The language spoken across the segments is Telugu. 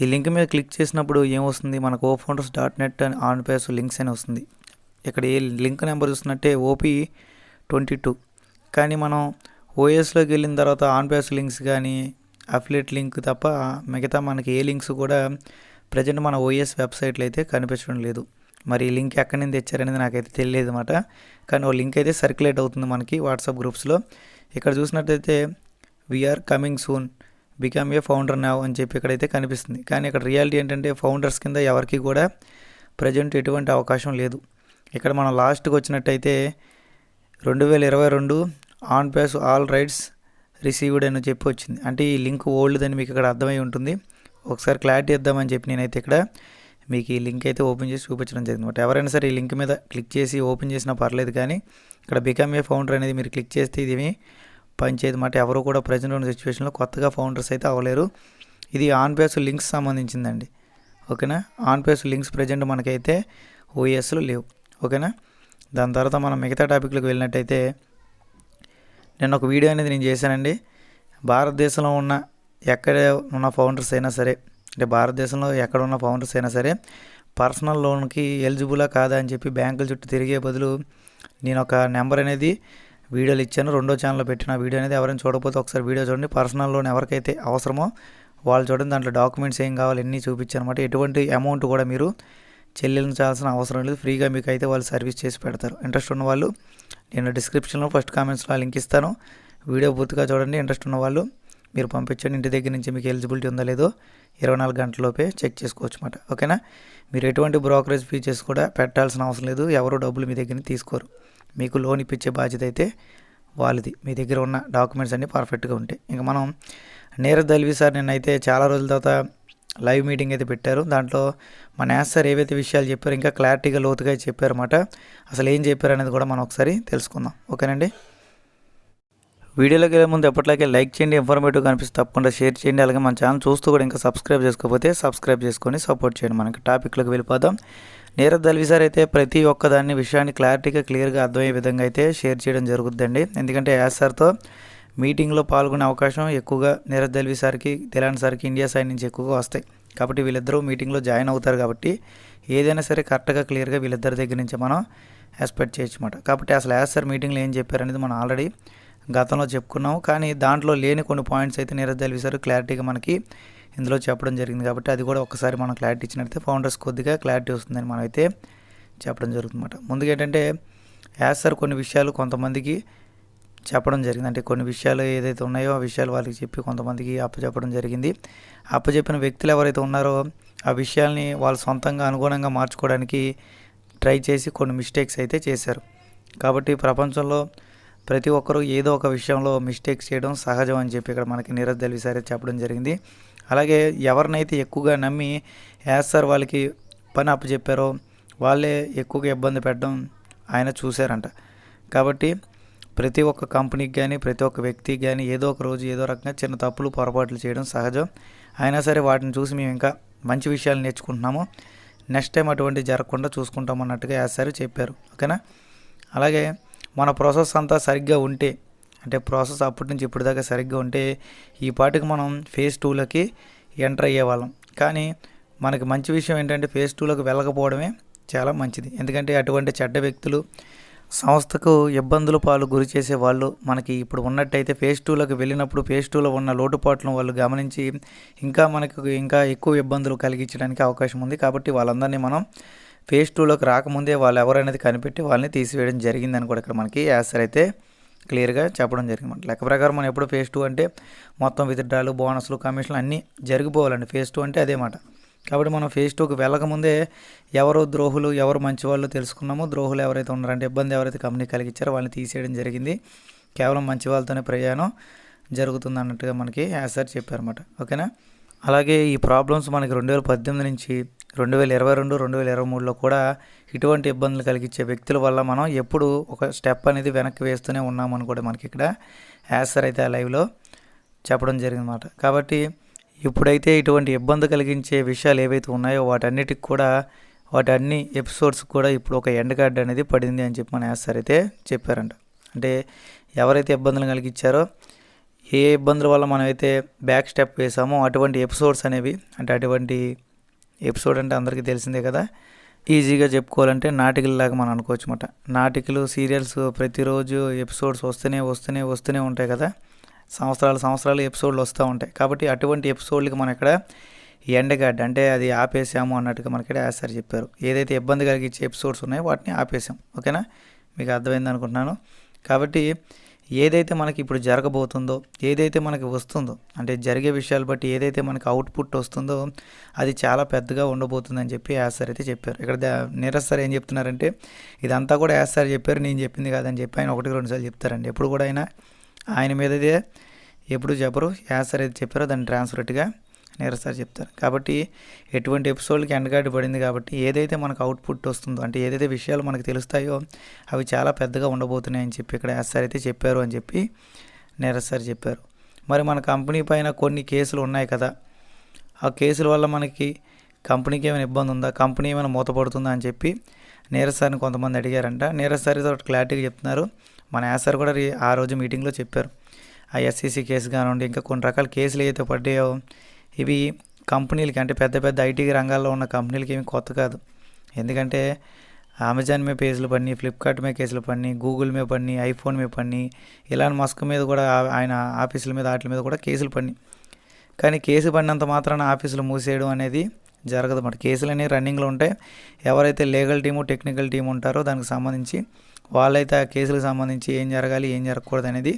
ఈ లింక్ మీద క్లిక్ చేసినప్పుడు ఏమొస్తుంది? మనకు ఓ ఫౌండర్స్ డాట్ నెట్ అని ఆన్ పేస్ లింక్స్ అని వస్తుంది. ఇక్కడ ఏ లింక్ నెంబర్ చూస్తున్నట్టే ఓపీ ట్వంటీ టూ. కానీ మనం ఓఎస్లోకి వెళ్ళిన తర్వాత ఆన్ పేస్ లింక్స్ కానీ అఫిలేట్ లింక్ తప్ప మిగతా మనకి ఏ లింక్స్ కూడా ప్రజెంట్ మన ఓఎస్ వెబ్సైట్లో అయితే కనిపించడం లేదు. మరి ఈ లింక్ ఎక్కడి నుంచి తెచ్చారనేది నాకైతే తెలియదు అనమాట కానీ ఓ లింక్ అయితే సర్క్యులేట్ అవుతుంది మనకి వాట్సాప్ గ్రూప్స్లో. ఇక్కడ చూసినట్టయితే we are coming soon become a founder now అని చెప్పి ఇక్కడైతే కనిపిస్తుంది. కానీ ఇక్కడ రియాలిటీ ఏంటంటే ఫౌండర్స్ కింద ఎవరికి కూడా ప్రజెంట్ ఎటువంటి అవకాశం లేదు. ఇక్కడ మనం లాస్ట్కి వచ్చినట్టయితే రెండు వేల ఇరవై రెండు on pace all rights received అని చెప్పి వచ్చింది. అంటే ఈ లింక్ ఓల్డ్ అని మీకు ఇక్కడ అర్థమై ఉంటుంది. ఒకసారి క్లారిటీ ఇద్దామని చెప్పి నేనైతే ఇక్కడ మీకు ఈ లింక్ అయితే ఓపెన్ చేసి చూపించడం జరిగింది ఎవరైనా సరే ఈ లింక్ మీద క్లిక్ చేసి ఓపెన్ చేసినా పర్లేదు కానీ ఇక్కడ బికమ్ ఏ ఫౌండర్ అనేది మీరు క్లిక్ చేస్తే ఇది పనిచేయదు మాట. ఎవరు కూడా ప్రజెంట్ ఉన్న సిచ్యువేషన్లో కొత్తగా ఫౌండర్స్ అయితే అవ్వలేరు. ఇది ఆన్ పేస్ లింక్స్ సంబంధించిందండి. ఓకేనా? ఆన్ పేస్ లింక్స్ ప్రజెంట్ మనకైతే ఓఎస్లు లేవు. ఓకేనా? దాని తర్వాత మనం మిగతా టాపిక్లకు వెళ్ళినట్టయితే నేను ఒక వీడియో అనేది నేను చేశానండి. భారతదేశంలో ఉన్న ఎక్కడ ఉన్న ఫౌండర్స్ అయినా సరే అంటే భారతదేశంలో ఎక్కడ ఉన్న ఫౌండర్స్ అయినా సరే పర్సనల్ లోన్కి ఎలిజిబులా కాదా అని చెప్పి బ్యాంకుల చుట్టూ తిరిగే బదులు నేను ఒక నెంబర్ అనేది వీడియోలు ఇచ్చాను. రెండో ఛానల్లో పెట్టిన వీడియో అనేది ఎవరైనా చూడకపోతే ఒకసారి వీడియో చూడండి. పర్సనల్ లోన్ ఎవరికైతే అవసరమో వాళ్ళు చూడండి. దాంట్లో డాక్యుమెంట్స్ ఏం కావాలి అన్నీ చూపించాను అనమాట ఎటువంటి అమౌంట్ కూడా మీరు చెల్లించాల్సిన అవసరం లేదు. ఫ్రీగా మీకు అయితే వాళ్ళు సర్వీస్ చేసి పెడతారు. ఇంట్రెస్ట్ ఉన్న వాళ్ళు నేను డిస్క్రిప్షన్లో ఫస్ట్ కామెంట్స్లో లింక్ ఇస్తాను. వీడియో పూర్తిగా చూడండి. ఇంట్రెస్ట్ ఉన్న వాళ్ళు మీరు పంపించండి. ఇంటి దగ్గర నుంచి మీకు ఎలిజిబిలిటీ ఉందో లేదో ఇరవై నాలుగు గంటలలోపే చెక్ చేసుకోవచ్చు అనమాట ఓకేనా? మీరు ఎటువంటి బ్రోకరేజ్ ఫీచర్స్ కూడా పెట్టాల్సిన అవసరం లేదు. ఎవరు డబ్బులు మీ దగ్గర తీసుకోరు. మీకు లోన్ ఇప్పించే బాధ్యత అయితే వాళ్ళది. మీ దగ్గర ఉన్న డాక్యుమెంట్స్ అన్నీ పర్ఫెక్ట్గా ఉంటాయి ఇంకా మనం నీరజ్ దల్వి సార్ నిన్నైతే చాలా రోజుల తర్వాత లైవ్ మీటింగ్ అయితే పెట్టారు. దాంట్లో మన యాస్ సార్ ఏవైతే విషయాలు చెప్పారో ఇంకా క్లారిటీగా లోతుగా చెప్పారన్నమాట. అసలు ఏం చెప్పారు అనేది కూడా మనం ఒకసారి తెలుసుకుందాం. ఓకేనండి? వీడియోలోకి వెళ్ళే ముందు ఎప్పటిలాగే లైక్ చేయండి ఇన్ఫర్మేటివ్ కనిపిస్తే తప్పకుండా షేర్ చేయండి. అలాగే మన ఛానల్ చూస్తూ కూడా ఇంకా సబ్స్క్రైబ్ చేసుకోకపోతే సబ్స్క్రైబ్ చేసుకొని సపోర్ట్ చేయండి. మనకి టాపిక్లోకి వెళ్ళిపోదాం. నీరజ్ దల్వి సార్ అయితే ప్రతి ఒక్క దాన్ని విషయాన్ని క్లారిటీగా క్లియర్గా అర్థమయ్యే విధంగా అయితే షేర్ చేయడం జరుగుతుందండి ఎందుకంటే యాస్ సార్తో మీటింగ్లో పాల్గొనే అవకాశం ఎక్కువగా నీరజ్ దల్వి సార్కి తెలంగాణ సార్కి ఇండియా సైడ్ నుంచి ఎక్కువగా వస్తాయి. కాబట్టి వీళ్ళిద్దరూ మీటింగ్లో జాయిన్ అవుతారు కాబట్టి ఏదైనా సరే కరెక్ట్గా క్లియర్గా వీళ్ళిద్దరి దగ్గర నుంచి మనం ఎక్స్పెక్ట్ చేయొచ్చు అనమాట కాబట్టి అసలు యాస్ సార్ మీటింగ్లో ఏం చెప్పారనేది మనం ఆల్రెడీ గతంలో చెప్పుకున్నాము. కానీ దాంట్లో లేని కొన్ని పాయింట్స్ అయితే నీరజ్ దల్వి సార్ క్లారిటీగా మనకి ఇందులో చెప్పడం జరిగింది కాబట్టి అది కూడా ఒకసారి మనం క్లారిటీ ఇచ్చినట్లయితే ఫౌండర్స్ కొద్దిగా క్లారిటీ వస్తుందని మనం అయితే చెప్పడం జరుగుతుందన్నమాట. ముందుగా ఏంటంటే యాస్ సార్ కొన్ని విషయాలు కొంతమందికి చెప్పడం జరిగింది. అంటే కొన్ని విషయాలు ఏదైతే ఉన్నాయో ఆ విషయాలు వాళ్ళకి చెప్పి కొంతమందికి అప్పచెప్పడం జరిగింది. అప్పచెప్పిన వ్యక్తులు ఎవరైతే ఉన్నారో ఆ విషయాల్ని వాళ్ళు సొంతంగా అనుగుణంగా మార్చుకోవడానికి ట్రై చేసి కొన్ని మిస్టేక్స్ అయితే చేశారు. కాబట్టి ప్రపంచంలో ప్రతి ఒక్కరూ ఏదో ఒక విషయంలో మిస్టేక్స్ చేయడం సహజం అని చెప్పి ఇక్కడ మనకి నీరజ్ దల్వి చెప్పడం జరిగింది. అలాగే ఎవరినైతే ఎక్కువగా నమ్మి యాస్ సార్ వాళ్ళకి పని అప్పచెప్పారో వాళ్ళే ఎక్కువగా ఇబ్బంది పెట్టడం ఆయన చూశారంట. కాబట్టి ప్రతి ఒక్క కంపెనీకి కానీ ప్రతి ఒక్క వ్యక్తికి కానీ ఏదో ఒక రోజు ఏదో రకంగా చిన్న తప్పులు పొరపాట్లు చేయడం సహజం. అయినా సరే వాటిని చూసి మేము ఇంకా మంచి విషయాలు నేర్చుకుంటున్నాము. నెక్స్ట్ టైం అటువంటి జరగకుండా చూసుకుంటాం అన్నట్టుగా యాస్ సార్ చెప్పారు. ఓకేనా? అలాగే మన ప్రాసెస్ అంతా సరిగ్గా ఉంటే అంటే ప్రాసెస్ అప్పటి నుంచి ఇప్పటిదాకా సరిగ్గా ఉంటే ఈ పాటికి మనం ఫేజ్ టూలోకి ఎంటర్ అయ్యేవాళ్ళం కానీ మనకి మంచి విషయం ఏంటంటే ఫేజ్ టూలోకి వెళ్ళకపోవడమే చాలా మంచిది. ఎందుకంటే అటువంటి చెడ్డ వ్యక్తులు సంస్థకు ఇబ్బందులు పాలు గురి చేసే వాళ్ళు మనకి ఇప్పుడు ఉన్నట్టయితే ఫేజ్ టూలోకి వెళ్ళినప్పుడు ఫేజ్ టూలో ఉన్న లోటుపాట్లను వాళ్ళు గమనించి ఇంకా మనకు ఇంకా ఎక్కువ ఇబ్బందులు కలిగించడానికి అవకాశం ఉంది. కాబట్టి వాళ్ళందరినీ మనం ఫేజ్ టూలోకి రాకముందే వాళ్ళు ఎవరనేది కనిపెట్టి వాళ్ళని తీసివేయడం జరిగిందని కూడా ఇక్కడ మనకి యాసర్ అయితే క్లియర్గా చెప్పడం జరిగింది లెక్క ప్రకారం మనం ఎప్పుడు ఫేజ్ టూ అంటే మొత్తం విత్డ్రాలు బోనస్లు కమిషన్లు అన్నీ జరిగిపోవాలండి. ఫేజ్ టూ అంటే అదే మాట. కాబట్టి మనం ఫేజ్ టూకి వెళ్ళకముందే ఎవరు ద్రోహులు ఎవరు మంచి వాళ్ళు తెలుసుకున్నామో ద్రోహులు ఎవరైతే ఉన్నారంటే ఇబ్బంది ఎవరైతే కంపెనీ కలిగించారో వాళ్ళని తీసేయడం జరిగింది. కేవలం మంచి వాళ్ళతోనే ప్రయాణం జరుగుతుంది అన్నట్టుగా మనకి యాసర్ చెప్పారన్నమాట. ఓకేనా? అలాగే ఈ ప్రాబ్లమ్స్ మనకి రెండు వేల పద్దెనిమిది నుంచి రెండు వేల ఇరవై రెండు రెండు వేల ఇరవై మూడులో కూడా ఇటువంటి ఇబ్బందులు కలిగించే వ్యక్తుల వల్ల మనం ఎప్పుడు ఒక స్టెప్ అనేది వెనక్కి వేస్తూనే ఉన్నామని కూడా మనకి ఇక్కడ యాసర్ అయితే ఆ లైవ్లో చెప్పడం జరిగిందన్నమాట. కాబట్టి ఇప్పుడైతే ఇటువంటి ఇబ్బంది కలిగించే విషయాలు ఏవైతే ఉన్నాయో వాటన్నిటికి కూడా వాటి అన్ని ఎపిసోడ్స్ కూడా ఇప్పుడు ఒక ఎండ్ కార్డ్ అనేది పడింది అని చెప్పి మన యాసర్ అయితే చెప్పారంట. అంటే ఎవరైతే ఇబ్బందులు కలిగించారో ఏ ఇబ్బందుల వల్ల మనమైతే బ్యాక్ స్టెప్ వేసామో అటువంటి ఎపిసోడ్స్ అనేవి అంటే అటువంటి ఎపిసోడ్ అంటే అందరికీ తెలిసిందే కదా. ఈజీగా చెప్పుకోవాలంటే నాటికల్లాగా మనం అనుకోవచ్చు అనమాట నాటికలు సీరియల్స్ ప్రతిరోజు ఎపిసోడ్స్ వస్తూనే వస్తూనే వస్తూనే ఉంటాయి కదా. సంవత్సరాలు సంవత్సరాలు ఎపిసోడ్లు వస్తూ ఉంటాయి. కాబట్టి అటువంటి ఎపిసోడ్లకి మనం ఇక్కడ ఎండగడ్డ అంటే అది ఆపేసాము అన్నట్టుగా మనకి ఆశారు చెప్పారు. ఏదైతే ఇబ్బంది కలిగించే ఎపిసోడ్స్ ఉన్నాయో వాటిని ఆపేసాం. ఓకేనా? మీకు అర్థమైంది అనుకుంటున్నాను. కాబట్టి ఏదైతే మనకి ఇప్పుడు జరగబోతుందో ఏదైతే మనకి వస్తుందో అంటే జరిగే విషయాలు బట్టి ఏదైతే మనకి అవుట్పుట్ వస్తుందో అది చాలా పెద్దగా ఉండబోతుందని చెప్పి యాస్ సార్ అయితే చెప్పారు. ఇక్కడ నీరజ్ సార్ ఏం చెప్తున్నారంటే ఇదంతా కూడా యాస్ సార్ చెప్పారు నేను చెప్పింది కాదని చెప్పి ఆయన ఒకటి రెండు సార్లు చెప్తారండి. ఎప్పుడు కూడా ఆయన ఆయన మీదదే ఎప్పుడు చెప్పరు. యాస్ సార్ అయితే చెప్పారో దాన్ని ట్రాన్స్ఫర్ట్గా నీరజ్ సార్ చెప్తారు. కాబట్టి ఎటువంటి ఎపిసోడ్కి ఎండగాడి పడింది కాబట్టి ఏదైతే మనకు అవుట్పుట్ వస్తుందో అంటే ఏదైతే విషయాలు మనకు తెలుస్తాయో అవి చాలా పెద్దగా ఉండబోతున్నాయి అని చెప్పి ఇక్కడ యాస్ సార్ అయితే చెప్పారు అని చెప్పి నీరజ్ సార్ చెప్పారు. మరి మన కంపెనీ పైన కొన్ని కేసులు ఉన్నాయి కదా ఆ కేసుల వల్ల మనకి కంపెనీకి ఏమైనా ఇబ్బంది ఉందా కంపెనీ ఏమైనా మూతపడుతుందా అని చెప్పి నీరసారిని కొంతమంది అడిగారంట. నీరజ్ సార్ ఇది ఒకటి క్లారిటీగా చెప్తున్నారు. మన యాస్ సార్ కూడా ఆ రోజు మీటింగ్లో చెప్పారు. ఆ ఎస్సీసీ కేసు కానివ్వండి ఇంకా కొన్ని రకాల కేసులు ఏవైతే పడ్డాయో ఇవి కంపెనీలకి అంటే పెద్ద పెద్ద ఐటీ రంగాల్లో ఉన్న కంపెనీలకి ఏమి కొత్త కాదు. ఎందుకంటే అమెజాన్ మీద కేసులు పడినాయి ఫ్లిప్కార్ట్ మీద కేసులు పడినాయి గూగుల్ మీద పడినాయి ఐఫోన్ మీద పడినాయి ఇలాంటి మస్క్ మీద కూడా ఆయన ఆఫీసుల మీద వాటి మీద కూడా కేసులు పడినాయి. కానీ కేసు పడినంత మాత్రాన ఆఫీసులు మూసేయడం అనేది జరగదు అన్నమాట కేసులు అనేవి రన్నింగ్లో ఉంటాయి. ఎవరైతే లీగల్ టీము టెక్నికల్ టీం ఉంటారో దానికి సంబంధించి వాళ్ళైతే ఆ కేసులకు సంబంధించి ఏం జరగాలి ఏం జరగకూడదు అనేది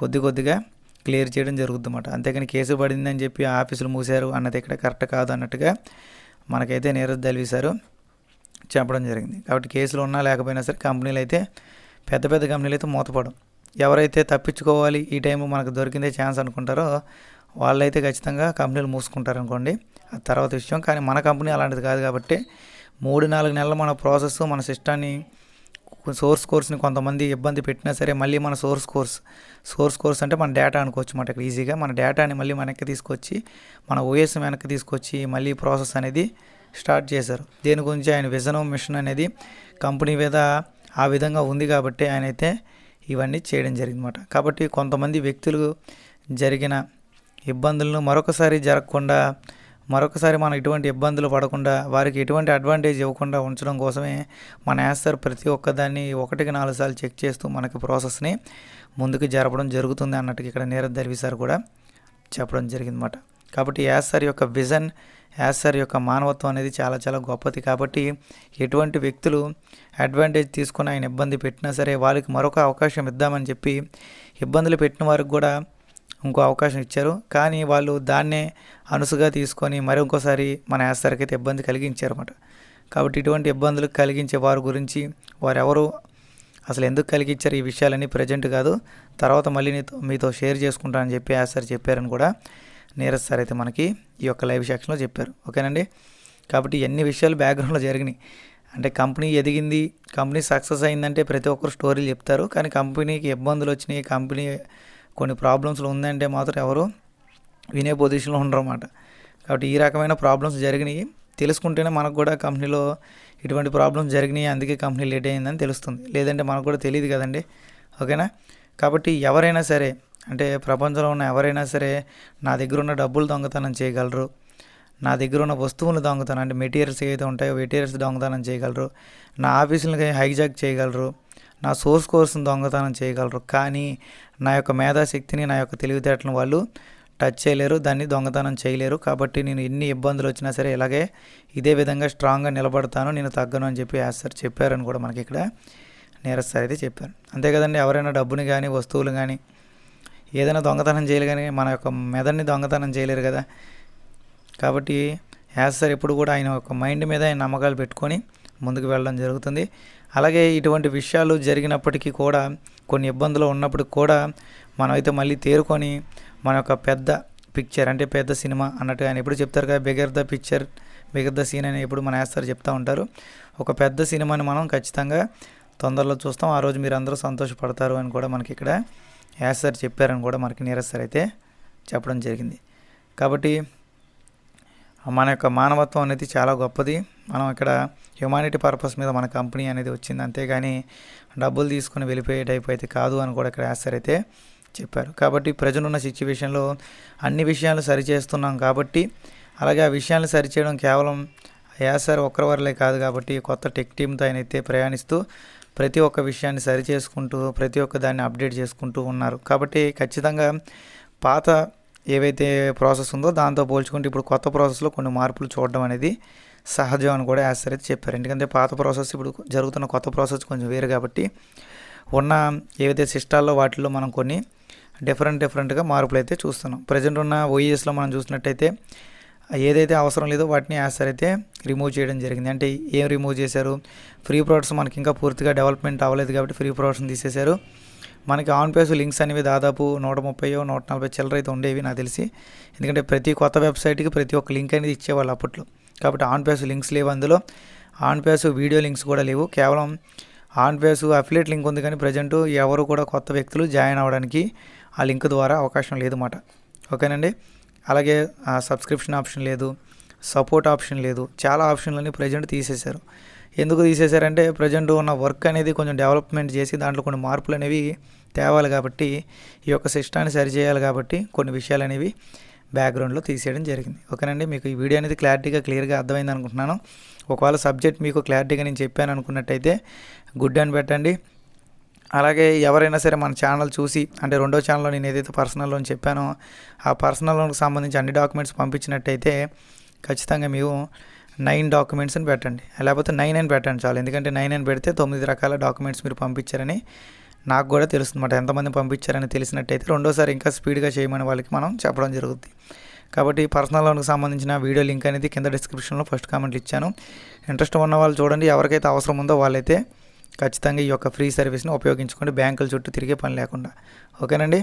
కొద్ది కొద్దిగా క్లియర్ చేయడం జరుగుతుంది అన్నమాట అంతేకాని కేసు పడిందని చెప్పి ఆఫీసులు మూసారు అన్నది ఇక్కడ కరెక్ట్ కాదు అన్నట్టుగా మనకైతే నీరజ్ దల్వి చెప్పడం జరిగింది. కాబట్టి కేసులు ఉన్నా లేకపోయినా సరే కంపెనీలు అయితే పెద్ద పెద్ద కంపెనీలు అయితే మూతపడం ఎవరైతే తప్పించుకోవాలి ఈ టైం మనకు దొరికిందే ఛాన్స్ అనుకుంటారో వాళ్ళైతే ఖచ్చితంగా కంపెనీలు మూసుకుంటారు అనుకోండి అది తర్వాత విషయం. కానీ మన కంపెనీ అలాంటిది కాదు కాబట్టి మూడు నాలుగు నెలలు మన ప్రాసెస్ మన సిస్టాన్ని సోర్స్ కోర్స్ని కొంతమంది ఇబ్బంది పెట్టినా సరే మళ్ళీ మన సోర్స్ కోర్స్ సోర్స్ కోర్స్ అంటే మన డేటా అనుకోవచ్చు మాట. ఇక్కడ ఈజీగా మన డేటాని మళ్ళీ వెనక్కి తీసుకొచ్చి మన ఓఎస్ వెనక్కి తీసుకొచ్చి మళ్ళీ ప్రాసెస్ అనేది స్టార్ట్ చేశారు. దీని గురించి ఆయన విజన్ మిషన్ అనేది కంపెనీ మీద ఆ విధంగా ఉంది కాబట్టి ఆయన అయితే ఇవన్నీ చేయడం జరిగిందన్నమాట కాబట్టి కొంతమంది వ్యక్తులు జరిగిన ఇబ్బందులను మరొకసారి జరగకుండా మరొకసారి మనం ఎటువంటి ఇబ్బందులు పడకుండా వారికి ఎటువంటి అడ్వాంటేజ్ ఇవ్వకుండా ఉంచడం కోసమే మన యాసర్ ప్రతి ఒక్కదాన్ని ఒకటికి నాలుగు సార్లు చెక్ చేస్తూ మనకి ప్రాసెస్ని ముందుకు జరపడం జరుగుతుంది అన్నట్టుగా ఇక్కడ నీరజ్ దర్వి సార్ కూడా చెప్పడం జరిగిందన్నమాట. కాబట్టి యాసర్ యొక్క విజన్ యాసర్ యొక్క మానవత్వం అనేది చాలా చాలా గొప్పది. కాబట్టి ఎటువంటి వ్యక్తులు అడ్వాంటేజ్ తీసుకుని ఆయన ఇబ్బంది పెట్టినా సరే వాళ్ళకి మరొక అవకాశం ఇద్దామని చెప్పి ఇబ్బందులు పెట్టిన వారికి కూడా ఇంకో అవకాశం ఇచ్చారు. కానీ వాళ్ళు దాన్నే అనుసుగా తీసుకొని మరి ఇంకోసారి మన యాసర్కి అయితే ఇబ్బంది కలిగించారన్నమాట. కాబట్టి ఇటువంటి ఇబ్బందులు కలిగించే వారి గురించి వారెవరు అసలు ఎందుకు కలిగించారు ఈ విషయాలన్నీ ప్రజెంట్ కాదు. తర్వాత మళ్ళీ నీతో మీతో షేర్ చేసుకుంటానని చెప్పి యాస్ చెప్పారని కూడా నీరజ్ సార్ అయితే మనకి ఈ యొక్క లైవ్ సెక్షన్లో చెప్పారు. ఓకేనండి? కాబట్టి ఎన్ని విషయాలు బ్యాక్గ్రౌండ్లో జరిగినాయి. అంటే కంపెనీ ఎదిగింది కంపెనీ సక్సెస్ అయిందంటే ప్రతి ఒక్కరు స్టోరీలు చెప్తారు. కానీ కంపెనీకి ఇబ్బందులు వచ్చినాయి కంపెనీ కొన్ని ప్రాబ్లమ్స్లో ఉందంటే మాత్రం ఎవరు వినే పొజిషన్లో ఉండరన్నమాట. కాబట్టి ఈ రకమైన ప్రాబ్లమ్స్ జరిగినాయి. తెలుసుకుంటేనే మనకు కూడా కంపెనీలో ఇటువంటి ప్రాబ్లమ్స్ జరిగినాయి. అందుకే కంపెనీ లేట్ అయిందని తెలుస్తుంది. లేదంటే మనకు కూడా తెలియదు కదండి. ఓకేనా? కాబట్టి ఎవరైనా సరే అంటే ప్రపంచంలో ఉన్న ఎవరైనా సరే నా దగ్గర ఉన్న డబ్బులు దొంగతనం చేయగలరు. నా దగ్గర ఉన్న వస్తువులు దొంగతనం అంటే మెటీరియల్స్ ఏవైతే ఉంటాయో మెటీరియల్స్ దొంగతనం చేయగలరు. నా ఆఫీసులకి హైజాక్ చేయగలరు. నా సోర్స్ కోర్సును దొంగతనం చేయగలరు. కానీ నా యొక్క మేధాశక్తిని నా యొక్క తెలివితేటలను వాళ్ళు టచ్ చేయలేరు దాన్ని దొంగతనం చేయలేరు. కాబట్టి నేను ఎన్ని ఇబ్బందులు వచ్చినా సరే ఇలాగే ఇదే విధంగా స్ట్రాంగ్గా నిలబడతాను నేను తగ్గను అని చెప్పి యాస్ సార్ చెప్పారని కూడా మనకి ఇక్కడ నీరజ్ సార్ అయితే చెప్పారు. అంతే కదండి ఎవరైనా డబ్బుని కానీ వస్తువులు కానీ ఏదైనా దొంగతనం చేయలేరు కానీ మన యొక్క మెదడుని దొంగతనం చేయలేరు కదా. కాబట్టి యాస్ సార్ ఎప్పుడు కూడా ఆయన యొక్క మైండ్ మీద ఆయన నమ్మకాలు పెట్టుకొని ముందుకు వెళ్ళడం జరుగుతుంది. అలాగే ఇటువంటి విషయాలు జరిగినప్పటికీ కూడా కొన్ని ఇబ్బందులు ఉన్నప్పటికి కూడా మనమైతే మళ్ళీ తేరుకొని మన యొక్క పెద్ద పిక్చర్ అంటే పెద్ద సినిమా అన్నట్టు ఆయన ఎప్పుడు చెప్తారు కదా bigger the picture bigger the scene అని ఎప్పుడు మన వేస్తారు చెప్తూ ఉంటారు. ఒక పెద్ద సినిమాని మనం ఖచ్చితంగా తొందరలో చూస్తాం. ఆ రోజు మీరు అందరూ సంతోషపడతారు అని కూడా మనకి ఇక్కడ యాస్ సార్ చెప్పారని కూడా మనకి నీరజ్ సార్ అయితే చెప్పడం జరిగింది. కాబట్టి మన యొక్క మానవత్వం అనేది చాలా గొప్పది. మనం ఇక్కడ హ్యుమానిటీ పర్పస్ మీద మన కంపెనీ అనేది వచ్చింది. అంతేగాని డబ్బులు తీసుకుని వెళ్ళిపోయే టైప్ అయితే కాదు అని కూడా ఇక్కడ యాస్ సార్ అయితే చెప్పారు. కాబట్టి ప్రజలున్న సిచ్యువేషన్లో అన్ని విషయాలు సరిచేస్తున్నాం కాబట్టి అలాగే ఆ విషయాన్ని సరిచేయడం కేవలం యాసర్ ఒక్కరి వరలే కాదు కాబట్టి కొత్త టెక్ టీంతో ఆయన అయితే ప్రయాణిస్తూ ప్రతి ఒక్క విషయాన్ని సరి చేసుకుంటూ ప్రతి ఒక్క దాన్ని అప్డేట్ చేసుకుంటూ ఉన్నారు. కాబట్టి ఖచ్చితంగా పాత ఏవైతే ప్రాసెస్ ఉందో దాంతో పోల్చుకుంటే ఇప్పుడు కొత్త ప్రాసెస్లో కొన్ని మార్పులు చూడడం అనేది సహజం అని కూడా యాసర్ అయితే చెప్పారు. ఎందుకంటే పాత ప్రాసెస్ ఇప్పుడు జరుగుతున్న కొత్త ప్రాసెస్ కొంచెం వేరు కాబట్టి ఉన్న ఏవైతే సిస్టాల్లో వాటిల్లో మనం కొన్ని డిఫరెంట్ డిఫరెంట్గా మార్పులు అయితే చూస్తున్నాం. ప్రజెంట్ ఉన్న ఓఈఎస్లో మనం చూసినట్టయితే ఏదైతే అవసరం లేదో వాటిని యాసర్ అయితే రిమూవ్ చేయడం జరిగింది. అంటే ఏం రిమూవ్ చేశారు? ఫ్రీ ప్రొడక్ట్స్ మనకి ఇంకా పూర్తిగా డెవలప్మెంట్ అవ్వలేదు కాబట్టి ఫ్రీ ప్రొడక్ట్స్ని తీసేశారు. మనకి ఆన్ పేస్ లింక్స్ అనేవి దాదాపు నూట ముప్పై నూట నలభై చిల్లర అయితే ఉండేవి నాకు తెలిసి. ఎందుకంటే ప్రతి కొత్త వెబ్సైట్కి ప్రతి ఒక్క లింక్ అనేది ఇచ్చేవాళ్ళు అప్పట్లో. కాబట్టి ఆన్ పేస్ లింక్స్ లేవు అందులో. ఆన్ పేస్ వీడియో లింక్స్ కూడా లేవు. కేవలం ఆన్ పేస్ అఫిలేట్ లింక్ ఉంది కానీ ప్రజెంట్ ఎవరు కూడా కొత్త వ్యక్తులు జాయిన్ అవ్వడానికి ఆ లింక్ ద్వారా అవకాశం లేదు మాట ఓకేనండి? అలాగే సబ్స్క్రిప్షన్ ఆప్షన్ లేదు. సపోర్ట్ ఆప్షన్ లేదు. చాలా ఆప్షన్లని ప్రజెంట్ తీసేశారు. ఎందుకు తీసేశారంటే ప్రజెంట్ ఉన్న వర్క్ అనేది కొంచెం డెవలప్మెంట్ చేసి దాంట్లో కొన్ని మార్పులు అనేవి తేవాలి కాబట్టి ఈ యొక్క సిస్టాన్ని సరిచేయాలి కాబట్టి కొన్ని విషయాలు అనేవి బ్యాక్గ్రౌండ్లో తీసేయడం జరిగింది. ఓకేనండి? మీకు ఈ వీడియో అనేది క్లారిటీగా క్లియర్గా అర్థమైంది అనుకుంటున్నాను. ఒకవేళ సబ్జెక్ట్ మీకు క్లారిటీగా నేను చెప్పాను అనుకున్నట్టయితే గుడ్ అని పెట్టండి. అలాగే ఎవరైనా సరే మన ఛానల్ చూసి అంటే రెండో ఛానల్లో నేను ఏదైతే పర్సనల్ లోన్ చెప్పానో ఆ పర్సనల్ లోన్కి సంబంధించి అన్ని డాక్యుమెంట్స్ పంపించినట్టయితే ఖచ్చితంగా మేము నైన్ డాక్యుమెంట్స్ అని పెట్టండి. లేకపోతే నైన్ అని పెట్టండి చాలు. ఎందుకంటే నైన్ అని పెడితే తొమ్మిది రకాల డాక్యుమెంట్స్ మీరు పంపించారని నాకు కూడా తెలుస్తుందన్నమాట. ఎంతమంది పంపించారని తెలిసినట్టయితే రెండోసారి ఇంకా స్పీడ్గా చేయమని వాళ్ళకి మనం చెప్పడం జరుగుతుంది కాబట్టి పర్సనల్ లోన్కి సంబంధించిన వీడియో లింక్ అనేది కింద డిస్క్రిప్షన్లో ఫస్ట్ కామెంట్ ఇచ్చాను. ఇంట్రెస్ట్ ఉన్న వాళ్ళు చూడండి. ఎవరికైతే అవసరం ఉందో వాళ్ళైతే ఖచ్చితంగా ఈ యొక్క ఫ్రీ సర్వీస్ని ఉపయోగించుకోండి. బ్యాంకుల చుట్టూ తిరిగే పని లేకుండా. ఓకేనండి?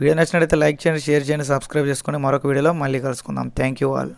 వీడియో నచ్చినట్లయితే లైక్ చేయండి షేర్ చేయండి సబ్స్క్రైబ్ చేసుకోండి మరొక వీడియోలో మళ్ళీ కలుసుకుందాం. Thank you all.